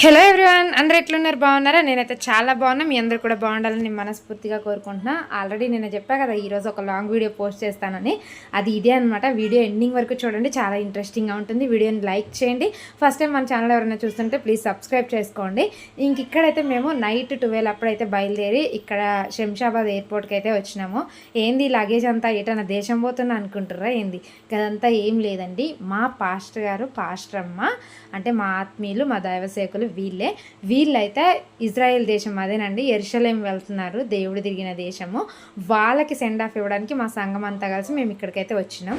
Hello everyone అందరు ఎట్లున్నారు? బాగున్నారా? నేనైతే చాలా బాగున్నా. మీ అందరు కూడా బాగుండాలని నేను మనస్ఫూర్తిగా కోరుకుంటున్నా. ఆల్రెడీ నేను చెప్పా కదా ఈరోజు ఒక లాంగ్ వీడియో పోస్ట్ చేస్తానని. అది ఇదే అనమాట వీడియో ఎండింగ్ వరకు చూడండి. చాలా ఇంట్రెస్టింగ్గా ఉంటుంది. వీడియోని లైక్ చేయండి. ఫస్ట్ టైం మన ఛానల్ ఎవరైనా చూస్తుంటే ప్లీజ్ సబ్స్క్రైబ్ చేసుకోండి. ఇంక ఇక్కడైతే మేము నైట్ ట్వెల్వ్ అప్పుడైతే బయలుదేరి ఇక్కడ శంషాబాద్ ఎయిర్పోర్ట్కి అయితే వచ్చినాము. ఏంది లగేజ్ అంతా? ఎటన్నా దేశం పోతున్నా అనుకుంటారా ఏంది? గదంతా ఏం లేదండి. మా పాస్టర్ గారు పాస్టర్ అమ్మ అంటే మా ఆత్మీయులు మా దైవసేకులు వీళ్ళే. వీళ్ళైతే ఇజ్రాయెల్ దేశం అదేనండి. ఎరుషలేం వెళ్తున్నారు. దేవుడు తిరిగిన దేశము. వాళ్ళకి సెండ్ ఆఫ్ ఇవ్వడానికి మా సంఘం అంతా కలిసి మేము ఇక్కడికైతే వచ్చినాం.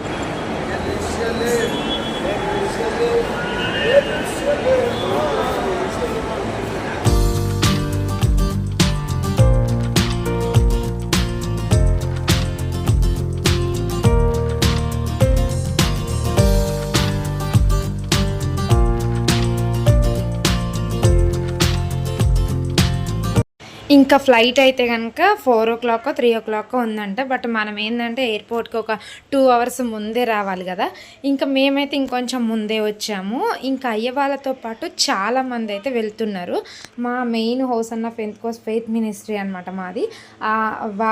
ఇంకా ఫ్లైట్ అయితే కనుక four o'clock three o'clock ఉందంట. బట్ మనం ఏంటంటే ఎయిర్పోర్ట్కి ఒక టూ అవర్స్ ముందే రావాలి కదా. ఇంకా మేమైతే ఇంకొంచెం ముందే వచ్చాము. ఇంకా అయ్య వాళ్ళతో పాటు చాలామంది అయితే వెళ్తున్నారు. మా మెయిన్ హౌస్ అన్న ఫెంత్ కోస్ ఫెయిత్ మినిస్ట్రీ అనమాట మాది.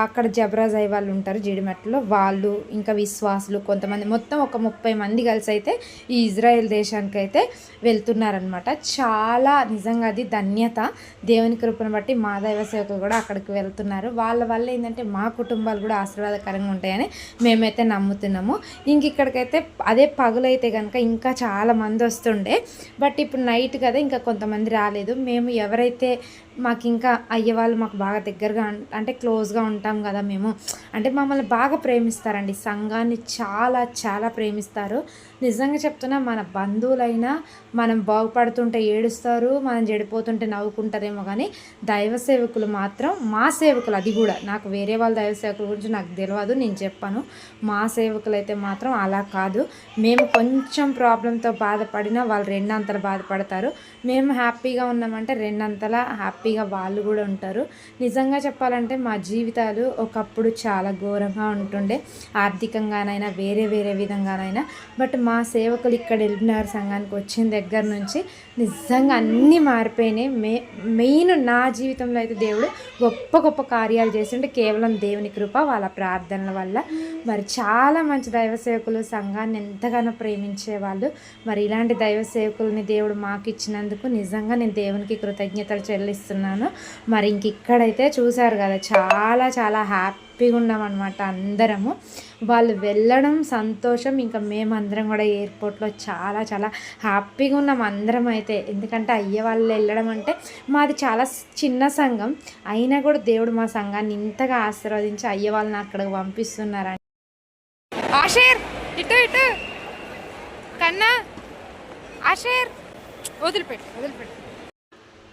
అక్కడ జబరాజ్ అయ్యే వాళ్ళు ఉంటారు జీడిమెట్లో వాళ్ళు ఇంకా విశ్వాసులు కొంతమంది మొత్తం ఒక ముప్పై మంది కలిసి అయితే ఈ ఇజ్రాయెల్ దేశానికి అయితే వెళ్తున్నారనమాట చాలా నిజంగా అది ధన్యత. దేవుని కృపను బట్టి మా దైవ సేవకులు కూడా అక్కడికి వెళ్తున్నారు. వాళ్ళ వల్ల ఏంటంటే మా కుటుంబాలు కూడా ఆశీర్వాదకరంగా ఉంటాయని మేమైతే నమ్ముతున్నాము. ఇంక ఇక్కడికైతే అదే పగులైతే కనుక ఇంకా చాలా మంది వస్తుండే. బట్ ఇప్పుడు నైట్ కదా ఇంకా కొంతమంది రాలేదు. మేము ఎవరైతే మాకు ఇంకా అయ్యే వాళ్ళు మాకు బాగా దగ్గరగా అంటే క్లోజ్గా ఉంటాం కదా మేము. అంటే మమ్మల్ని బాగా ప్రేమిస్తారండి. సంఘాన్ని చాలా చాలా ప్రేమిస్తారు. నిజంగా చెప్తున్నా మన బంధువులైనా మనం బాగుపడుతుంటే ఏడుస్తారు మనం చెడిపోతుంటే నవ్వుకుంటారేమో కానీ దైవ సేవకులు మాత్రం మా సేవకులు అది కూడా నాకు వేరే వాళ్ళ దైవ సేవకుల గురించి నాకు తెలియదు నేను చెప్పాను. మా సేవకులు అయితే మాత్రం అలా కాదు. మేము కొంచెం ప్రాబ్లంతో బాధపడినా వాళ్ళు రెండంతలు బాధపడతారు. మేము హ్యాపీగా ఉన్నామంటే రెండంతలా హ్యాపీగా వాళ్ళు కూడా ఉంటారు. నిజంగా చెప్పాలంటే మా జీవితాలు ఒకప్పుడు చాలా ఘోరంగా ఉంటుండే. ఆర్థికంగానైనా వేరే వేరే విధంగానైనా. బట్ మా సేవకులు ఇక్కడ ఎల్బినార్ సంఘానికి వచ్చిన దగ్గర నుంచి నిజంగా అన్నీ మారిపోయినాయి. మే మెయిన్ నా జీవితంలో అయితే దేవుడు గొప్ప గొప్ప కార్యాలు చేస్తుంటే కేవలం దేవుని కృప వాళ్ళ ప్రార్థనల వల్ల. మరి చాలా మంచి దైవ సేవకులు సంఘాన్ని ఎంతగానో ప్రేమించే వాళ్ళు మరి ఇలాంటి దైవ సేవకుల్ని దేవుడు మాకు ఇచ్చినందుకు నిజంగా నేను దేవునికి కృతజ్ఞతలు చెల్లిస్తున్నాను. మరి ఇంక ఇక్కడైతే చూశారు కదా చాలా చాలా హ్యాపీగా ఉన్నామన్నమాట అందరము. వాళ్ళు వెళ్ళడం సంతోషం ఇంకా మేమందరం కూడా ఎయిర్పోర్ట్లో చాలా చాలా హ్యాపీగా ఉన్నాం అందరం అయితే. ఎందుకంటే అయ్యే వాళ్ళు వెళ్ళడం అంటే మాది చాలా చిన్న సంఘం. అయినా కూడా దేవుడు మా సంఘాన్ని ఇంతగా ఆశీర్వదించి అయ్యే వాళ్ళని అక్కడికి పంపిస్తున్నారని ఆషేర్ ఇటు ఇటు. కన్నా ఆషేర్. వదిలిపెట్టు వదిలిపెట్టు.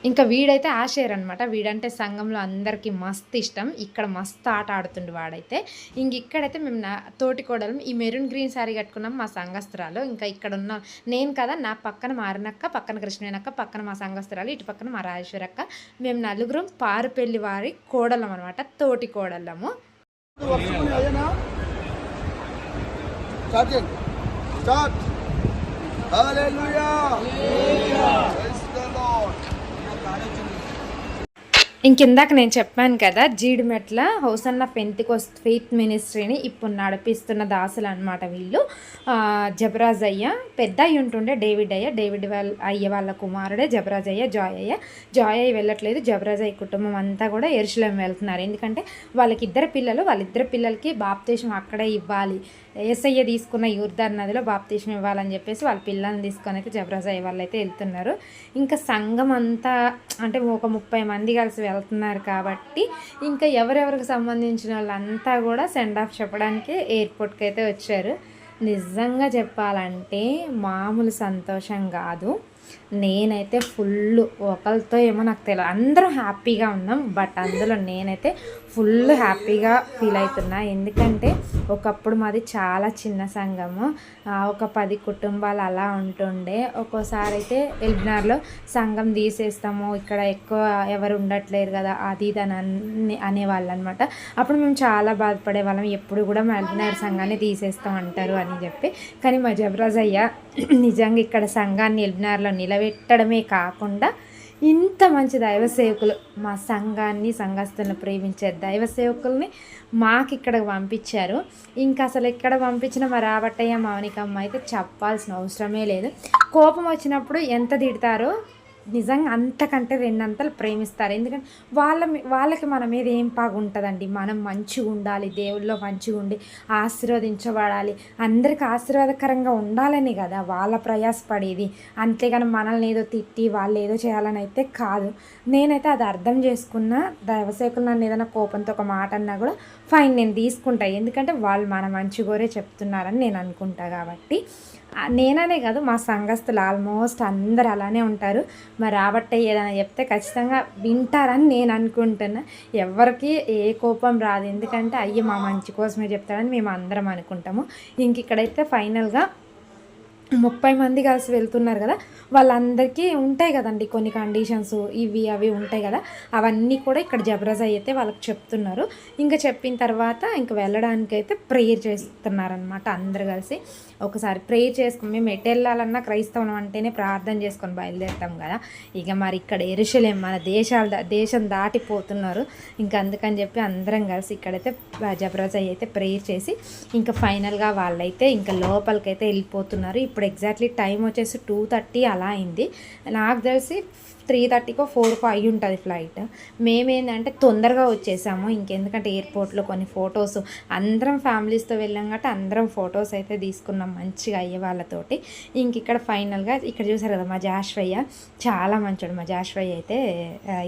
ఇంకా వీడైతే ఆషేర్ అనమాట వీడంటే సంఘంలో అందరికీ మస్తు ఇష్టం. ఇక్కడ మస్తు ఆట ఆడుతుండు వాడైతే. ఇంక ఇక్కడైతే మేము నా తోటి కోడలు ఈ మెరూన్ గ్రీన్ శారీ కట్టుకున్నాం మా సంఘస్థురాలు. ఇంకా ఇక్కడ ఉన్న నేను కదా నా పక్కన మారినక్క పక్కన కృష్ణవేనక్క పక్కన మా సంఘస్థురాలు ఇటు పక్కన మా రాజేశ్వరక్క. మేము నలుగురం పారుపెళ్ళి వారి కోడలం అనమాట తోటి కోడళ్ళము స్టార్ట్ ఇంకిందాక నేను చెప్పాను కదా జీడిమెట్ల హౌసన్న పెంతికోస్ ఫెయిత్ మినిస్ట్రీని ఇప్పుడు నడిపిస్తున్న దాసులు అనమాట వీళ్ళు. జబరాజ్ అయ్య పెద్ద అయ్యి ఉంటుండే డేవిడ్ అయ్య డేవిడ్ వాళ్ళ అయ్య వాళ్ళ కుమారుడే జబరాజ్ అయ్య జాయ్ అయ్య జాయ్ అయ్య వెళ్ళట్లేదు జబరాజ్ అయ్య కుటుంబం అంతా కూడా ఎరుసలేం వెళ్తున్నారు. ఎందుకంటే వాళ్ళకి ఇద్దరు పిల్లలు వాళ్ళిద్దరు పిల్లలకి బాప్తీసం అక్కడే ఇవ్వాలి. ఏసయ్య తీసుకున్న యూర్దార్ నదిలో బాప్తీసం ఇవ్వాలని చెప్పేసి వాళ్ళ పిల్లల్ని తీసుకొని అయితే జబరాజ్ అయ్య వాళ్ళు అయితే వెళ్తున్నారు. ఇంకా సంఘం అంతా అంటే ఒక ముప్పై మంది కలిసి వెళ్తున్నారు కాబట్టి ఇంకా ఎవరెవరికి సంబంధించిన వాళ్ళంతా కూడా సెండ్ ఆఫ్ చెప్పడానికి ఎయిర్పోర్ట్కి అయితే వచ్చారు. నిజంగా చెప్పాలంటే మామూలు సంతోషం కాదు. నేనైతే ఫుల్ ఒకరితో ఏమో నాకు తెలియదు అందరం హ్యాపీగా ఉన్నాం. బట్ అందులో నేనైతే ఫుల్ హ్యాపీగా ఫీల్ అవుతున్నా. ఎందుకంటే ఒకప్పుడు మాది చాలా చిన్న సంఘము. ఒక పది కుటుంబాలు అలా ఉంటుండే. ఒక్కోసారి అయితే ఎల్బినార్లో సంఘం తీసేస్తాము. ఇక్కడ ఎక్కువ ఎవరు ఉండట్లేరు కదా అది ఇది అని అనే అనేవాళ్ళు అనమాట అప్పుడు మేము చాలా బాధపడే వాళ్ళం. ఎప్పుడు కూడా మా ఎల్బినార్ సంఘాన్ని తీసేస్తాం అంటారు అని చెప్పి. కానీ మా జబరాజ్ అయ్య నిజంగా ఇక్కడ సంఘాన్ని ఎల్బినార్లో నిలబెట్టడమే కాకుండా ఇంత మంచి దైవ సేవకులు. మా సంఘాన్ని సంఘస్థులను ప్రేమించే దైవ సేవకుల్ని మాకు ఇక్కడ పంపించారు. ఇంకా అసలు ఎక్కడ పంపించిన మా రాబట్టయ్య మౌనికమ్మ అయితే చెప్పాల్సిన అవసరమే లేదు. కోపం వచ్చినప్పుడు ఎంత తిడతారో? నిజంగా అంతకంటే రెండంతలు ప్రేమిస్తారు. ఎందుకంటే వాళ్ళ మీ- వాళ్ళకి మన మీద ఏం బాగుంటుందండి మనం మంచిగా ఉండాలి దేవుల్లో మంచిగా ఉండి ఆశీర్వదించబడాలి. అందరికి ఆశీర్వాదకరంగా ఉండాలని కదా వాళ్ళ ప్రయాసపడేది. అంతేగాని మనల్ని ఏదో తిట్టి వాళ్ళు ఏదో చేయాలని అయితే కాదు. నేనైతే అది అర్థం చేసుకున్న దైవసేకులు నన్ను ఏదైనా కోపంతో ఒక మాట అన్నా కూడా ఫైన్ నేను తీసుకుంటా. ఎందుకంటే వాళ్ళు మన మంచి కోరే చెప్తున్నారని నేను అనుకుంటా కాబట్టి. నేననే కాదు మా సంఘస్థులు ఆల్మోస్ట్ అందరు అలానే ఉంటారు. మరి రాబట్టే ఏదైనా చెప్తే ఖచ్చితంగా వింటారని నేను అనుకుంటున్నా. ఎవరికి ఏ కోపం రాదు. ఎందుకంటే అయ్యి మా మంచి కోసమే చెప్తారని మేము అందరం అనుకుంటాము. ఇంక ఇక్కడైతే ఫైనల్గా ముప్పై మంది కలిసి వెళ్తున్నారు కదా వాళ్ళందరికీ ఉంటాయి కదండి కొన్ని కండిషన్స్ ఇవి అవి ఉంటాయి కదా అవన్నీ కూడా ఇక్కడ జబరజ్ అయితే వాళ్ళకి చెప్తున్నారు. ఇంకా చెప్పిన తర్వాత ఇంక వెళ్ళడానికి అయితే ప్రేయర్ చేస్తున్నారనమాట అందరు కలిసి. ఒకసారి ప్రేయర్ చేసుకుని మేము ఎటు వెళ్ళాలన్నా క్రైస్తవం అంటేనే ప్రార్థన చేసుకొని బయలుదేరుతాం కదా. ఇక మరి ఇక్కడ ఎరుషలేం మన దేశాలు దా- దేశం దాటిపోతున్నారు. ఇంకా అందుకని చెప్పి అందరం కలిసి ఇక్కడైతే జబరాజ్ అయితే ప్రేయర్ చేసి ఇంకా ఫైనల్గా వాళ్ళైతే ఇంకా లోపలికైతే వెళ్ళిపోతున్నారు. ఇప్పుడు ఎగ్జాక్ట్లీ టైం వచ్చేసి టూ థర్టీ అలా అయింది. నాకు తెలిసి త్రీ థర్టీకో ఫోర్కో అయి ఉంటుంది ఫ్లైట్ మేమేంటంటే తొందరగా వచ్చేసాము. ఇంకెందుకంటే ఎయిర్పోర్ట్లో కొన్ని ఫొటోస్ అందరం ఫ్యామిలీస్తో వెళ్ళాం కాబట్టి అందరం ఫొటోస్ అయితే తీసుకున్నాం మంచిగా అయ్యే వాళ్ళతోటి. ఇంక ఇక్కడ ఫైనల్గా ఇక్కడ చూసారు కదా మా జాశ్వయ్య చాలా మంచోడు మా జాశ్వయ్య అయితే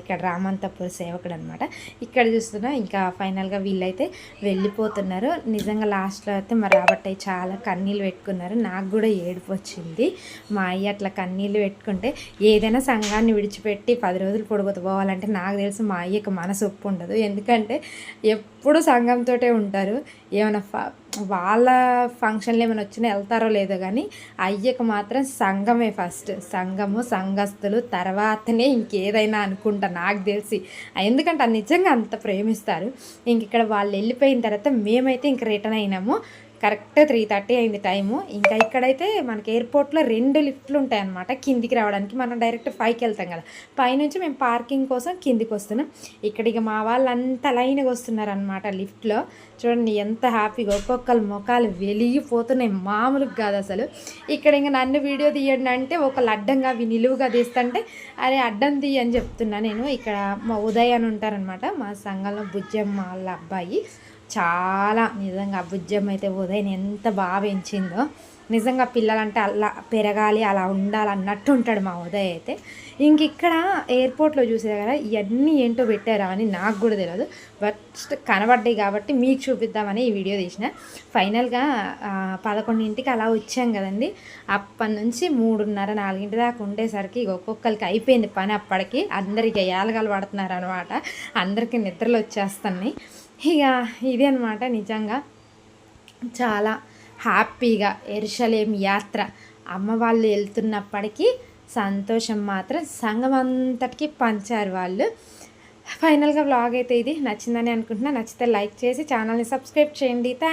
ఇక్కడ రామంతపూర్ సేవకుడు అనమాట ఇక్కడ చూస్తున్నా ఇంకా ఫైనల్గా వీళ్ళైతే వెళ్ళిపోతున్నారు. నిజంగా లాస్ట్లో అయితే మా రాబట్టయ్య చాలా కన్నీళ్ళు పెట్టుకున్నారు. నాకు కూడా ఏడు ఏడుపు వచ్చింది మా అయ్య అట్లా కన్నీళ్ళు పెట్టుకుంటే ఏదైనా సంఘాన్ని విడిచిపెట్టి పది రోజులు పొడుగుతూ పోవాలంటే నాకు తెలిసి మా అయ్యకి మనసు ఒప్పు ఉండదు. ఎందుకంటే ఎప్పుడు సంఘంతో ఉంటారు. ఏమైనా ఫ- వాళ్ళ ఫంక్షన్లు ఏమైనా వచ్చినా వెళ్తారో లేదో కానీ అయ్యకు మాత్రం సంఘమే ఫస్ట్. సంఘము సంఘస్థులు తర్వాతనే ఇంకేదైనా అనుకుంటా నాకు తెలిసి. ఎందుకంటే నిజంగా అంత ప్రేమిస్తారు. ఇంక ఇక్కడ వాళ్ళు వెళ్ళిపోయిన తర్వాత మేమైతే ఇంక రిటర్న్ అయినాము. కరెక్ట్ త్రీ థర్టీ అయింది టైము. ఇంకా ఇక్కడైతే మనకి ఎయిర్పోర్ట్లో రెండు లిఫ్ట్లు ఉంటాయన్నమాట కిందికి రావడానికి. మనం డైరెక్ట్ ఫైవ్కి వెళ్తాం కదా. పైనుంచి మేము పార్కింగ్ కోసం కిందికి వస్తున్నాం. ఇక్కడ ఇక మా వాళ్ళంతా లైన్గా వస్తున్నారనమాట లిఫ్ట్లో. చూడండి ఎంత హ్యాపీగా ఒక్కొక్కరు ముఖాలు వెలిగిపోతున్నాయి. మామూలుగా కాదు అసలు. ఇక్కడ ఇంకా నన్ను వీడియో తీయండి అంటే ఒకళ్ళు అడ్డంగా అవి నిలువుగా తీస్తుంటే అరే అడ్డం తీయ అని చెప్తున్నా నేను. ఇక్కడ మా ఉదయ్ అని ఉంటారనమాట మా సంఘంలో బుజ్జమ్మ వాళ్ళ అబ్బాయి. చాలా నిజంగా ఆ బుజ్జమ్మ అయితే ఉదయం ఎంత బాగా పెంచిందో. నిజంగా పిల్లలంటే అలా పెరగాలి అలా ఉండాలి అన్నట్టు ఉంటాడు మా ఉదయ్ అయితే. ఇంక ఇక్కడ ఎయిర్పోర్ట్లో చూసే కదా ఇవన్నీ ఏంటో పెట్టారా అని నాకు కూడా తెలియదు ఫస్ట్ కనబడ్డాయి కాబట్టి మీకు చూపిద్దామని ఈ వీడియో తీసిన. ఫైనల్గా పదకొండింటికి అలా వచ్చాం కదండి. అప్పటి నుంచి మూడున్నర నాలుగింటి దాకా ఉండేసరికి ఒక్కొక్కరికి అయిపోయింది పని అప్పటికి. అందరికి ఏలగాలు పడుతున్నారు అనమాట అందరికీ నిద్రలు వచ్చేస్తున్నాయి. ఇక ఇదే అనమాట నిజంగా. చాలా హ్యాపీగా ఎరుషలేం యాత్ర. అమ్మ వాళ్ళు వెళ్తున్నప్పటికీ సంతోషం మాత్రం సంఘం అంతటికి పంచారు వాళ్ళు. ఫైనల్గా వ్లాగ్ అయితే ఇది. నచ్చిందని అనుకుంటున్నా. నచ్చితే లైక్ చేసి ఛానల్ని సబ్స్క్రైబ్ చేయండి. థ్యాంక్